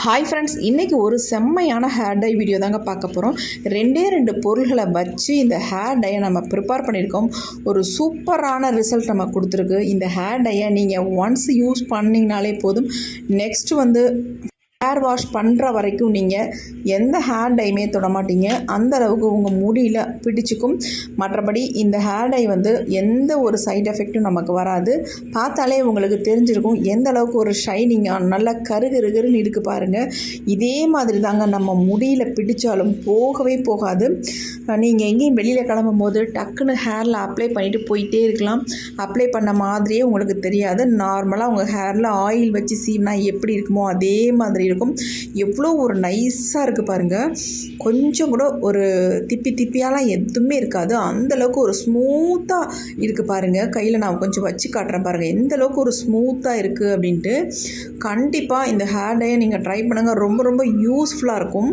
Hi friends இன்றைக்கி ஒரு செம்மையான ஹேர் டை வீடியோ தாங்க பார்க்க போகிறோம் ரெண்டே ரெண்டு பொருள்களை வச்சு இந்த ஹேர் டையை நம்ம ப்ரிப்பேர் பண்ணியிருக்கோம். ஒரு சூப்பரான ரிசல்ட் நம்ம கொடுத்துருக்கு. இந்த ஹேர் டையை நீங்கள் ஒன்ஸ் யூஸ் பண்ணிங்கனாலே போதும். நெக்ஸ்ட் வந்து ஹேர் வாஷ் பண்ணுற வரைக்கும் நீங்கள் எந்த ஹேர் டையுமே தொட மாட்டீங்க. அந்த அளவுக்கு உங்கள் முடியில் பிடிச்சிக்கும். மற்றபடி இந்த ஹேர் டை வந்து எந்த ஒரு சைட் எஃபெக்ட்டும் நமக்கு வராது. பார்த்தாலே உங்களுக்கு தெரிஞ்சிருக்கும். எந்த அளவுக்கு ஒரு ஷைனிங்காக நல்லா கருகருகருன்னு இருக்கு பாருங்கள் இதே மாதிரி தாங்க நம்ம முடியில் பிடிச்சாலும் போகவே போகாது. நீங்கள் எங்கேயும் வெளியில் கிளம்பும் போது டக்குன்னு ஹேரில் அப்ளை பண்ணிவிட்டு போயிட்டே இருக்கலாம். அப்ளை பண்ண மாதிரியே உங்களுக்கு தெரியாது. நார்மலாக உங்கள் ஹேரில் ஆயில் வச்சு சீவினா எப்படி இருக்குமோ அதே மாதிரி இருக்கும். எவ்வளோ ஒரு நைஸாக இருக்குது பாருங்கள் கொஞ்சம் கூட ஒரு திப்பி திப்பியாலாம் எதுவுமே இருக்காது. அந்த அளவுக்கு ஒரு ஸ்மூத்தாக இருக்குது பாருங்கள் கையில் நான் கொஞ்சம் வச்சு காட்டுறேன் பாருங்கள் எந்த அளவுக்கு ஒரு ஸ்மூத்தாக இருக்குது அப்படின்ட்டு கண்டிப்பாக இந்த ஹேர் டையை நீங்கள் ட்ரை பண்ணுங்கள் ரொம்ப ரொம்ப யூஸ்ஃபுல்லாக இருக்கும்.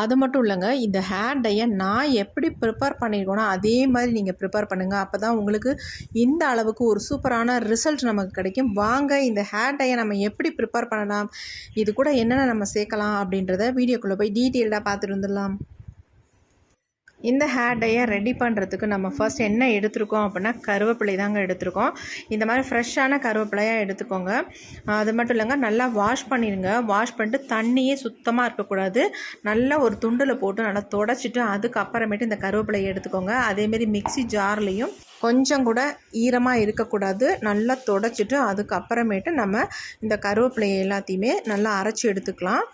அது மட்டும் இல்லைங்க இந்த ஹேர் டையை நான் எப்படி ப்ரிப்பேர் பண்ணியிருக்கோனோ அதே மாதிரி நீங்கள் ப்ரிப்பேர் பண்ணுங்கள் அப்போ தான் உங்களுக்கு இந்த அளவுக்கு ஒரு சூப்பரான ரிசல்ட் நமக்கு கிடைக்கும். வாங்க இந்த ஹேர் டையை நம்ம எப்படி ப்ரிப்பேர் பண்ணலாம்? இது கூட என்னென்ன நம்ம சேர்க்கலாம் அப்படின்றத வீடியோக்குள்ளே போய் டீட்டெயில்டாக பார்த்துட்டு வந்துடலாம். இந்த ஹேர் டையை ரெடி பண்ணுறதுக்கு நம்ம ஃபர்ஸ்ட் என்ன எடுத்திருக்கோம் அப்படின்னா கருவேப்பிலை தாங்க எடுத்திருக்கோம். இந்த மாதிரி ஃப்ரெஷ்ஷான கருவேப்பிலையாக எடுத்துக்கோங்க. அது மட்டும் இல்லைங்க நல்லா வாஷ் பண்ணிடுங்க. வாஷ் பண்ணிட்டு தண்ணியே சுத்தமாக இருக்கக்கூடாது. நல்லா ஒரு துண்டில் போட்டு நல்லா தொடச்சிட்டு அதுக்கப்புறமேட்டு இந்த கருவேப்பிலையை எடுத்துக்கோங்க. அதேமாரி மிக்சி ஜார்லேயும் கொஞ்சம் கூட ஈரமாக இருக்கக்கூடாது. நல்லா தொடச்சிட்டு அதுக்கப்புறமேட்டு நம்ம இந்த கருவேப்பிலையை எல்லாத்தையுமே நல்லா அரைச்சி எடுத்துக்கலாம்.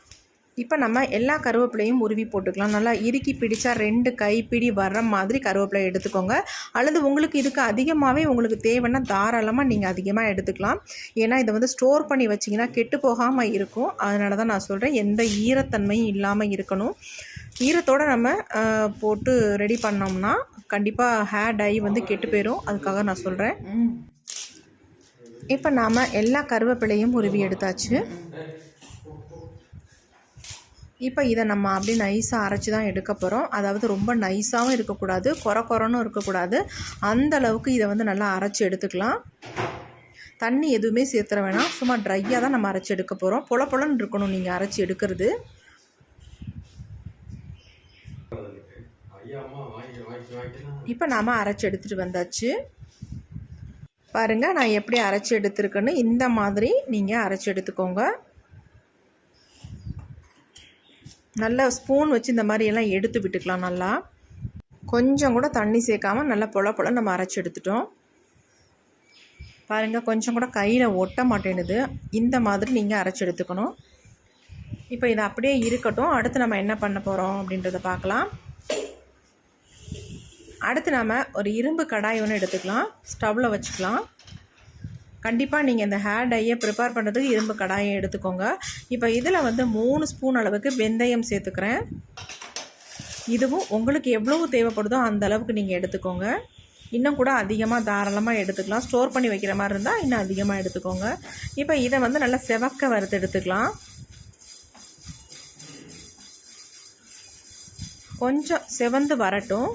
இப்போ நம்ம எல்லா கருவேப்பிலையும் உருவி போட்டுக்கலாம். நல்லா இறுக்கி பிடிச்சா ரெண்டு கைப்பிடி வர்ற மாதிரி கருவேப்பிலை எடுத்துக்கோங்க. அல்லது உங்களுக்கு இதுக்கு அதிகமாகவே உங்களுக்கு தேவைன்னா தாராளமாக நீங்கள் அதிகமாக எடுத்துக்கலாம். ஏன்னா இதை வந்து ஸ்டோர் பண்ணி வச்சிங்கன்னா கெட்டு போகாமல் இருக்கும். அதனால தான் நான் சொல்கிறேன் எந்த ஈரத்தன்மையும் இல்லாமல் இருக்கணும். ஈரத்தோடு நம்ம போட்டு ரெடி பண்ணோம்னா கண்டிப்பாக ஹேர் டை வந்து கெட்டு போயிடும் அதுக்காக நான் சொல்கிறேன் இப்போ நாம் எல்லா கருவேப்பிலையும் உருவி எடுத்தாச்சு. இப்போ இதை நம்ம அப்படி நைஸாக அரைச்சி தான் எடுக்க போகிறோம் அதாவது ரொம்ப நைஸாகவும் இருக்கக்கூடாது குறை குறைன்னு இருக்கக்கூடாது. அந்த அளவுக்கு இதை வந்து நல்லா அரைச்சி எடுத்துக்கலாம். தண்ணி எதுவுமே சேர்த்துற வேணாம். சும்மா ட்ரையாக தான் நம்ம அரைச்சி எடுக்க போகிறோம் பொல பொலன்னு இருக்கணும் நீங்கள் அரைச்சி எடுக்கிறது. இப்போ நாம் அரைச்சி எடுத்துகிட்டு வந்தாச்சு. பாருங்கள் நான் எப்படி அரைச்சி எடுத்துருக்கேன்னு இந்த மாதிரி நீங்கள் அரைச்சி எடுத்துக்கோங்க. நல்லா ஸ்பூன் வச்சு இந்த மாதிரி எல்லாம் எடுத்து விட்டுக்கலாம் நல்லா. கொஞ்சம் கூட தண்ணி சேர்க்காமல் நல்லா பொல பொல நம்ம அரைச்சி எடுத்துட்டோம். பாருங்கள் கொஞ்சம் கூட கையில் ஒட்ட மாட்டேனுது இந்த மாதிரி நீங்கள் அரைச்சி எடுத்துக்கணும். இப்போ இது அப்படியே இருக்கட்டும். அடுத்து நம்ம என்ன பண்ண போகிறோம் அப்படின்றத பார்க்கலாம். அடுத்து நாம் ஒரு இரும்பு கடாய் ஒன்று எடுத்துக்கலாம். ஸ்டவ்வில் வச்சுக்கலாம். கண்டிப்பாக நீங்கள் இந்த ஹேர் டையை ப்ரிப்பேர் பண்ணுறதுக்கு இரும்பு கடாயை எடுத்துக்கோங்க. இப்போ இதில் வந்து மூணு ஸ்பூன் அளவுக்கு வெந்தயம் சேர்த்துக்கிறேன். இதுவும் உங்களுக்கு எவ்வளவு தேவைப்படுதோ அந்த அளவுக்கு நீங்கள் எடுத்துக்கோங்க. இன்னும் கூட அதிகமாக தாராளமாக எடுத்துக்கலாம். ஸ்டோர் பண்ணி வைக்கிற மாதிரி இருந்தால் இன்னும் அதிகமாக எடுத்துக்கோங்க. இப்போ இதை வந்து நல்லா செவக்க வறுத்து எடுத்துக்கலாம். கொஞ்சம் செவந்து வரட்டும்.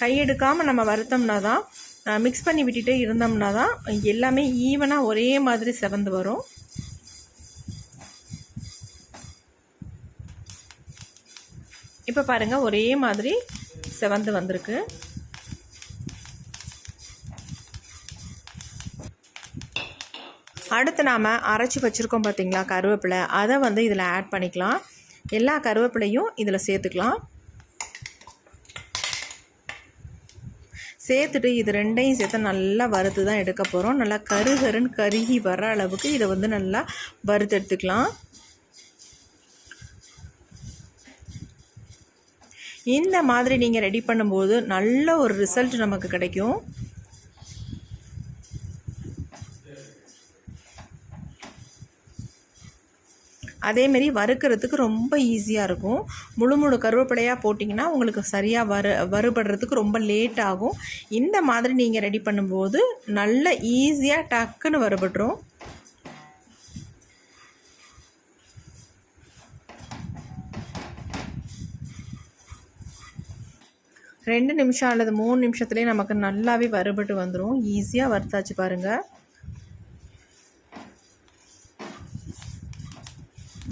கையெடுக்காமல் நம்ம வருத்தோம்னா தான் மிக்ஸ் பண்ணி விட்டுட்டே இருந்தோம்னா தான் எல்லாமே ஈவனாக ஒரே மாதிரி செவந்து வரும். இப்போ பாருங்கள் ஒரே மாதிரி செவந்து வந்திருக்கு. அடுத்து நாம் அரைச்சி வச்சுருக்கோம் பார்த்தீங்களா கருவேப்பிலை. அதை வந்து இதில் ஆட் பண்ணிக்கலாம். எல்லா கருவேப்பிலையும் இதில் சேர்த்துக்கலாம். சேர்த்துட்டு இது ரெண்டையும் சேர்த்து நல்லா வறுத்து தான் எடுக்க போகிறோம் நல்லா கருகருன்னு கருகி வர அளவுக்கு இதை வந்து நல்லா வறுத்து எடுத்துக்கலாம். இந்த மாதிரி நீங்கள் ரெடி பண்ணும்போது நல்ல ஒரு ரிசல்ட் நமக்கு கிடைக்கும். அதேமாரி வறுக்கிறதுக்கு ரொம்ப ஈஸியாக இருக்கும். முழு முழு கருவேப்பிலையாக போட்டிங்கன்னா உங்களுக்கு சரியாக வறு வறுபடுறதுக்கு ரொம்ப லேட் ஆகும். இந்த மாதிரி நீங்கள் ரெடி பண்ணும்போது நல்ல ஈஸியாக டக்குன்னு வறுபடுறோம் ரெண்டு நிமிஷம் அல்லது மூணு நிமிஷத்துலேயே நமக்கு நல்லாவே வறுபட்டு வந்துடும் ஈஸியாக வறுத்தாச்சு பாருங்கள்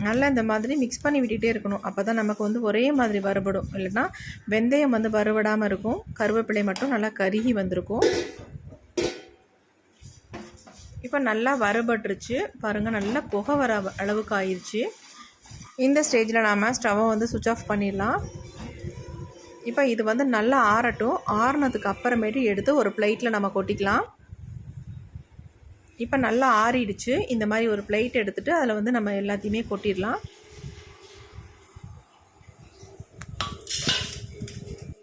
நல்லா இந்த மாதிரி மிக்ஸ் பண்ணி விட்டுகிட்டே இருக்கணும். அப்போ தான் நமக்கு வந்து ஒரே மாதிரி வறுபடும். இல்லைன்னா வெந்தயம் வந்து வறுபடாமல் இருக்கும். கருவேப்பிலை மட்டும் நல்லா கருகி வந்திருக்கும். இப்போ நல்லா வறுபட்டுருச்சு. பாருங்கள் நல்லா புகை வர அளவுக்கு ஆயிடுச்சு இந்த ஸ்டேஜில் நாம் ஸ்டவ்வை வந்து சுவிட்ச் ஆஃப் பண்ணிடலாம். இப்போ இது வந்து நல்லா ஆறட்டும். ஆறுனதுக்கு அப்புறமேட்டு எடுத்து ஒரு பிளேட்டில் நம்ம கொட்டிக்கலாம். இப்போ நல்லா ஆறிடுச்சு. இந்த மாதிரி ஒரு பிளேட் எடுத்துகிட்டு அதில் வந்து நம்ம எல்லாத்தையுமே கொட்டிடலாம்.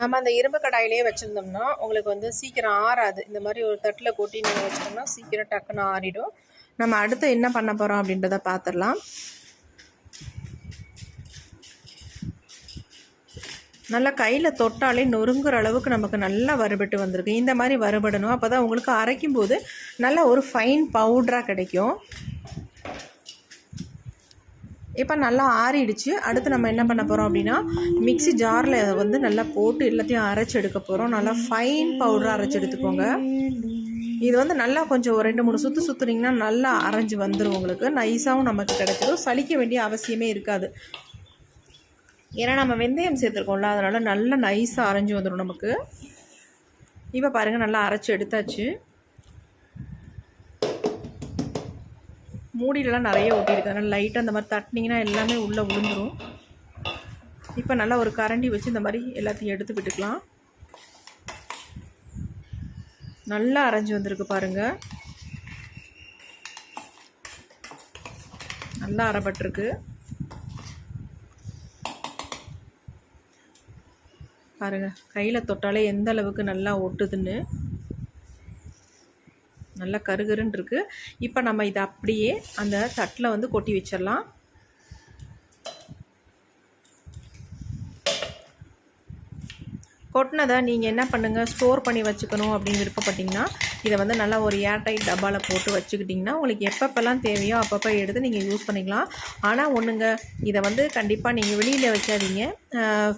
நம்ம அந்த இரும்பு கடாயிலே வச்சுருந்தோம்னா உங்களுக்கு வந்து சீக்கிரம் ஆறாது. இந்த மாதிரி ஒரு தட்டில் கொட்டி நீங்கள் வச்சிட்டோம்னா சீக்கிரம் டக்குன்னு ஆறிடும். நம்ம அடுத்து என்ன பண்ண போகிறோம் அப்படின்றத பார்த்துடலாம் நல்லா கையில் தொட்டாலே நொறுங்குற அளவுக்கு நமக்கு நல்லா வறுபட்டு வந்திருக்கு. இந்த மாதிரி வறுபடணும். அப்போ தான் உங்களுக்கு அரைக்கும் போது நல்ல ஒரு ஃபைன் பவுட்ராக கிடைக்கும். இப்போ நல்லா ஆறிடுச்சு. அடுத்து நம்ம என்ன பண்ண போகிறோம் அப்படின்னா மிக்சி ஜாரில் வந்து நல்லா போட்டு எல்லாத்தையும் அரைச்சி எடுக்க போகிறோம் நல்லா ஃபைன் பவுடராக அரைச்சி எடுத்துக்கோங்க. இது வந்து நல்லா கொஞ்சம் ஒரு ரெண்டு மூணு சுற்று சுற்றுனீங்கன்னா நல்லா அரைஞ்சி வந்துடும் உங்களுக்கு. நைஸாகவும் நமக்கு கிடைச்சிடும் சலிக்க வேண்டிய அவசியமே இருக்காது. ஏன்னா நம்ம வெந்தயம் சேர்த்துருக்கோம்ல அதனால் நல்லா நைஸாக அரைஞ்சி வந்துடும் நமக்கு. இப்போ பாருங்கள் நல்லா அரைச்சி எடுத்தாச்சு. மூடிலலாம் நிறைய ஒட்டியிருக்கு. அதனால் லைட்டாக அந்த மாதிரி தட்டினீங்கன்னா எல்லாமே உள்ளே விழுந்துடும் இப்போ நல்லா ஒரு கரண்டி வச்சு இந்த மாதிரி எல்லாத்தையும் எடுத்து விட்டுக்கலாம். நல்லா அரைஞ்சி வந்திருக்கு பாருங்கள் நல்லா அரைப்பட்டிருக்கு. பாருங்கள் கையில் தொட்டாலே எந்த அளவுக்கு நல்லா ஒட்டுதுன்னு. நல்லா கருகருன்னு இருக்குது இப்போ நம்ம இதை அப்படியே அந்த தட்டில் வந்து கொட்டி வச்சிடலாம். கொட்டினதை நீங்கள் என்ன பண்ணுங்கள் ஸ்டோர் பண்ணி வச்சுக்கணும் அப்படின்னு விருப்பப்பட்டிங்கன்னா இதை வந்து நல்லா ஒரு ஏர்டைட் டப்பாவில் போட்டு வச்சுக்கிட்டிங்கன்னா உங்களுக்கு எப்பப்பெல்லாம் தேவையோ அப்பப்போ எடுத்து நீங்கள் யூஸ் பண்ணிக்கலாம். ஆனால் ஒன்றுங்க இதை வந்து கண்டிப்பாக நீங்கள் வெளியில் வைக்காதீங்க.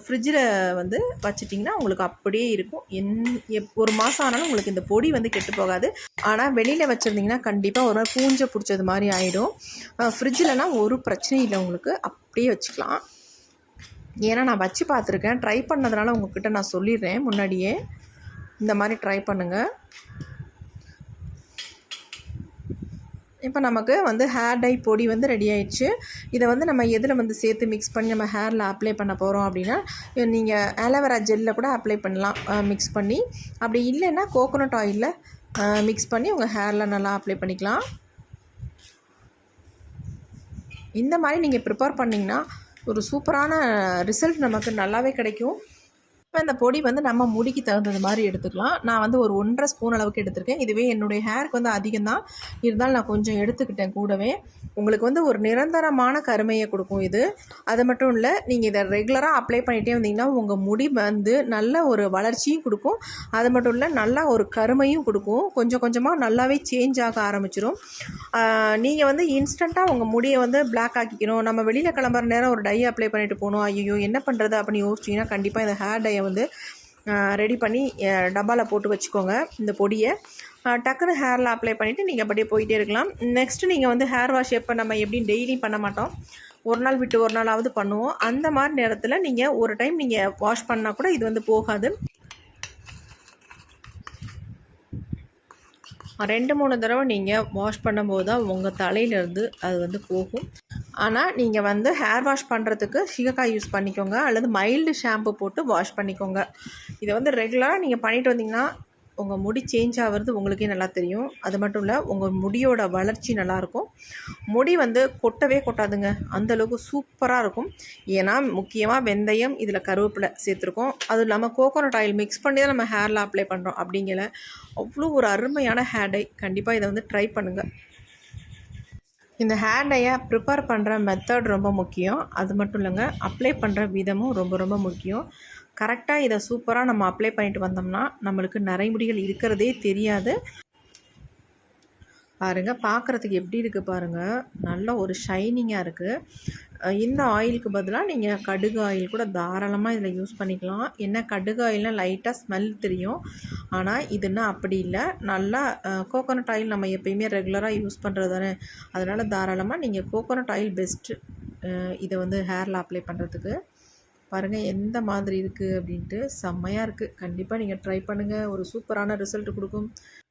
ஃப்ரிட்ஜில் வந்து வச்சுட்டிங்கன்னா உங்களுக்கு அப்படியே இருக்கும். என் எப் ஒரு மாதம் ஆனாலும் உங்களுக்கு இந்த பொடி வந்து கெட்டு போகாது. ஆனால் வெளியில் வச்சுருந்தீங்கன்னா கண்டிப்பாக ஒரு மாதிரி பூஞ்சை பிடிச்சது மாதிரி ஆகிடும் ஃப்ரிட்ஜிலனா ஒரு பிரச்சனையும் இல்லை உங்களுக்கு. அப்படியே வச்சுக்கலாம். ஏன்னா நான் வச்சு பார்த்துருக்கேன். ட்ரை பண்ணதுனால உங்ககிட்ட நான் சொல்லிடுறேன். முன்னாடியே இந்த மாதிரி ட்ரை பண்ணுங்கள் இப்போ நமக்கு வந்து ஹேர் டை பொடி வந்து ரெடி ஆயிடுச்சு. இதை வந்து நம்ம எதில் வந்து சேர்த்து மிக்ஸ் பண்ணி நம்ம ஹேரில் அப்ளை பண்ண போகிறோம் அப்படின்னா நீங்கள் ஆலோவேரா ஜெல்லில் கூட அப்ளை பண்ணலாம். மிக்ஸ் பண்ணி. அப்படி இல்லைன்னா கோகோனட் ஆயிலில் மிக்ஸ் பண்ணி உங்கள் ஹேரில் நல்லா அப்ளை பண்ணிக்கலாம். இந்த மாதிரி நீங்கள் ப்ரிப்பேர் பண்ணிங்கன்னா ஒரு சூப்பரான ரிசல்ட் நமக்கு நல்லாவே கிடைக்கும். இப்போ இந்த பொடி வந்து நம்ம முடிக்கு தகுந்தது மாதிரி எடுத்துக்கலாம். நான் வந்து ஒரு ஒன்றரை ஸ்பூன் அளவுக்கு எடுத்திருக்கேன். இதுவே என்னுடைய ஹேருக்கு வந்து அதிகம் தான் இருந்தாலும் நான் கொஞ்சம் எடுத்துக்கிட்டேன் கூடவே. உங்களுக்கு வந்து ஒரு நிரந்தரமான கருமையை கொடுக்கும் இது. அது மட்டும் இல்லை நீங்கள் இதை ரெகுலராக அப்ளை பண்ணிகிட்டே வந்தீங்கன்னா உங்கள் முடி வந்து நல்ல ஒரு வளர்ச்சியும் கொடுக்கும். அது மட்டும் இல்லை நல்லா ஒரு கருமையும் கொடுக்கும். கொஞ்சம் கொஞ்சமாக நல்லாவே சேஞ்ச் ஆக ஆரம்பிச்சிடும் நீங்கள் வந்து இன்ஸ்டண்ட்டாக உங்கள் முடியை வந்து பிளாக் ஆக்கிக்கணும். நம்ம வெளியில் கிளம்புற நேரம் ஒரு டை அப்ளை பண்ணிட்டு போகணும். ஐயோ என்ன பண்ணுறது அப்படின்னு யோசிச்சிங்கன்னா கண்டிப்பாக இந்த ஹேர் டையை வந்து ரெடி பண்ணி டப்பாவில் போட்டு வச்சுக்கோங்க இந்த பொடியை. டக்குன்னு ஹேரில் அப்ளை பண்ணிவிட்டு நீங்கள் அப்படியே போயிட்டே இருக்கலாம். நெக்ஸ்ட்டு நீங்கள் வந்து ஹேர் வாஷ் எப்போ நம்ம எப்படி டெய்லி பண்ண மாட்டோம்? ஒரு நாள் விட்டு ஒரு நாளாவது பண்ணுவோம். அந்த மாதிரி நேரத்தில் நீங்கள் ஒரு டைம் நீங்கள் வாஷ் பண்ணால் கூட இது வந்து போகாது. ரெண்டு மூணு தடவை நீங்கள் வாஷ் பண்ணும்போது தான் உங்கள் தலையிலேருந்து அது வந்து போகும். ஆனால் நீங்கள் வந்து ஹேர் வாஷ் பண்ணுறதுக்கு சீகக்காய் யூஸ் பண்ணிக்கோங்க. அல்லது மைல்டு ஷாம்பு போட்டு வாஷ் பண்ணிக்கோங்க. இதை வந்து ரெகுலராக நீங்கள் பண்ணிட்டு வந்தீங்கன்னா உங்கள் முடி சேஞ்ச் ஆகிறது உங்களுக்கே நல்லா தெரியும். அது மட்டும் இல்லை உங்கள் முடியோட வளர்ச்சி நல்லாயிருக்கும் முடி வந்து கொட்டவே கொட்டாதுங்க. அந்தளவுக்கு சூப்பராக இருக்கும். ஏன்னா முக்கியமாக வெந்தயம் இதில் கருவேப்பிலை சேர்த்துருக்கோம். அதுவும் இல்லாமல் கோகோனட் ஆயில் மிக்ஸ் பண்ணி தான் நம்ம ஹேரில் அப்ளை பண்ணுறோம் அப்படிங்கிற அவ்வளோ ஒரு அருமையான ஹேர் டை கண்டிப்பாக இதை வந்து ட்ரை பண்ணுங்கள் இந்த ஹேர் டையை ப்ரிப்பேர் பண்ணுற மெத்தட் ரொம்ப முக்கியம். அது மட்டும் இல்லைங்க அப்ளை பண்ணுற விதமும் ரொம்ப ரொம்ப முக்கியம். கரெக்டாக இதை சூப்பராக நம்ம அப்ளை பண்ணிட்டு வந்தோம்னா நம்மளுக்கு நரைமுடிகள் இருக்கிறதே தெரியாது. பாருங்கள் பார்க்குறதுக்கு எப்படி இருக்குது பாருங்கள் நல்ல ஒரு ஷைனிங்காக இருக்குது இந்த ஆயிலுக்கு பதிலாக நீங்கள் கடுகு ஆயில் கூட தாராளமாக இதில் யூஸ் பண்ணிக்கலாம். என்ன கடுகு ஆயில்னால் லைட்டாக ஸ்மெல் தெரியும். ஆனால் இதுன்னா அப்படி இல்லை. நல்லா கோகோனட் ஆயில் நம்ம எப்பயுமே ரெகுலராக யூஸ் பண்ணுறது தானே. அதனால் தாராளமாக நீங்கள் கோகோனட் ஆயில் பெஸ்ட்டு இதை வந்து ஹேரில் அப்ளை பண்ணுறதுக்கு பாருங்கள் எந்த மாதிரி இருக்குது அப்படின்ட்டு செம்மையாக இருக்குது கண்டிப்பாக நீங்கள் ட்ரை பண்ணுங்கள் ஒரு சூப்பரான ரிசல்ட் கொடுக்கும்.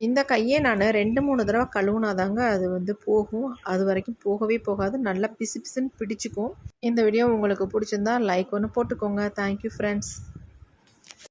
இந்த கையை நான் ரெண்டு மூணு தடவை கழுவுனாதாங்க அது வந்து போகும். அது வரைக்கும் போகவே போகாது. நல்லா பிசு பிசுன்னு பிடிச்சிக்கும். இந்த வீடியோ உங்களுக்கு பிடிச்சிருந்தா லைக் ஒன்று போட்டுக்கோங்க. Thank you friends